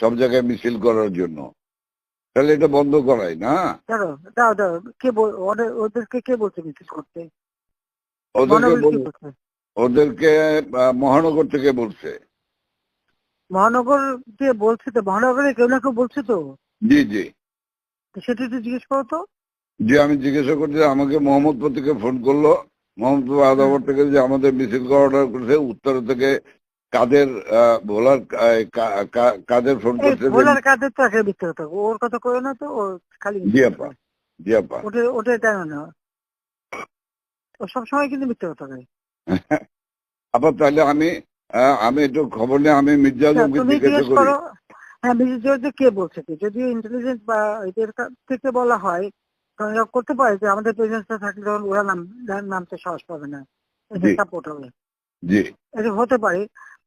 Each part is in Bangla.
সব জায়গায় মিছিল করার জন্য। তাহলে এটা বন্ধ করাই না? দাঁড়ো দাও দাও কে ওদের ওদেরকে কে বলছে মিছিল করতে? ওদেরকে মহানগর ওদেরকে থেকে বলছে? মহানগর কে বলছে তো? মহানগরে কেউ না কেউ বলছে তো? জি জি। সেটা একটু জিজ্ঞেস করো তো। যে আমি জিজ্ঞাসা করছি আমাকে মোহাম্মদপুর থেকে ফোন করল। মোহাম্মদপুর আদাবর থেকে যে আমাদের মিছিল অর্ডার করেছে উত্তর থেকে কাদের কা- কাদের ফোন যে- ভোলার কাদের তো একটা মিথ্যে কথা ওর কথা কয়ে না তো ও খালি জি আপা জি আপা। ওটা ওটা টাইম না। ও সবসময় কিন্তু মিথ্যে কথা কয়। আপা তাহলে আমি আমি একটু খবর নিয়ে আমি মির্জা আচ্ছা, জিজ্ঞাসা করি। হ্যাঁ মিসেস জর্জে কে বলছে কি? যদি ইন্টেলিজেন্স বা এদের থেকে বলা হয় কারণ করতে পারে যে আমাদের প্রেজেন্সটা থাকলে তখন ওরা নাম নামতে সাহস পাবে না। সাপোর্ট হবে। জি। এটা হতে পারে।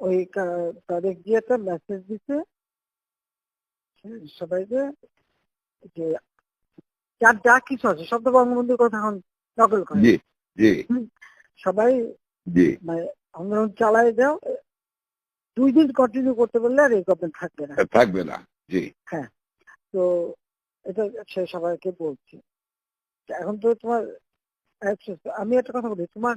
ওই তাদের গিয়ে একটা মেসেজ দিছে সবাইকে যে যার যা কিছু আছে সব তো বঙ্গবন্ধুর কথা এখন নকল করে। সবাই মানে আন্দোলন চালায় যাও দুই দিন কন্টিনিউ করতে পারলে আর এই গভর্নমেন্ট থাকবে না। থাকবে না জি। তো এটা সে সবাইকে বলছি। এখন তো তোমার আমি একটা কথা বলি তোমার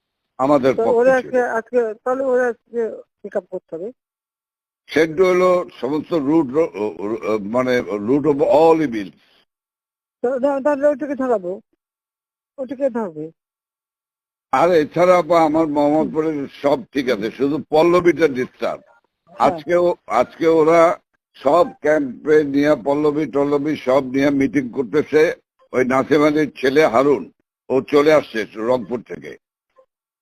আমাদের ওরা আজকে আজকে তাহলে ওরা আজকে পিক আপ করতে হবে। সেন্টু হলো সমস্ত রুট মানে রুট অফ অল ইভিল তাহলে ওটাকে ধরাবো। ওটাকে ধরবে। আর এছাড়া আমার মোহাম্মদপুরের সব ঠিক আছে শুধু পল্লবীটা ডিস্টার্ব হ্যাঁ। আজকে আজকে ওরা সব ক্যাম্পে নিয়ে পল্লবী টল্লবী সব নিয়ে মিটিং করতেছে। ওই নাসিম আলীর ছেলে হারুন ও চলে আসছে রংপুর থেকে।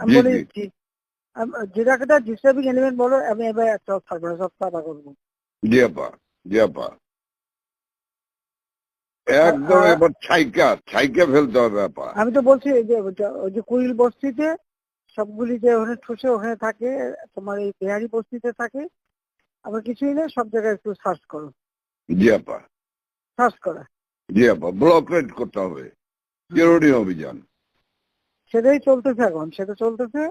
আমি বলি আম- যেটাকে ডিস্টার্বিং এলিমেন্ট বলো আমি এবার একটা থাকব না সব সাদা করব জি আপা জি আপা। একদম এবার ছাইকা ছাইকা ফেলতে হবে আপা। আমি তো বলছি যে ওই যে কুইল বস্তিতে সবগুলি যে ওখানে ঠুসে ওখানে থাকে তোমার এই বিহারি বস্তিতে থাকে আবার কিছুই না সব জায়গায় একটু সার্চ করো। জি আপা। সার্চ করা। জি আপা ব্লক রেড করতে হবে। চিরুনি অভিযান। সেটাই চলতেছে এখন। সেটা চলতেছে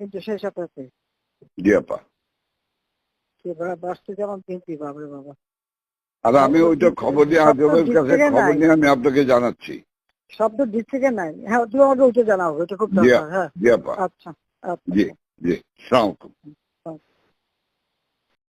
কিন্তু সেই সাথে জি আপা। বাঁচতে যেমন বিএনপি বাবরে বাবা। আর আমি ওইটা খবর নিয়ে আজমের কাছে খবর নিয়ে আমি আপনাকে জানাচ্ছি। শব্দ ডিস্ট্রিক্টে নাই। হ্যাঁ তুই আমাকে ওইটা জানাও খুব দরকার হ্যাঁ। জি আপা। আচ্ছা আচ্ছা। জি জি সালাম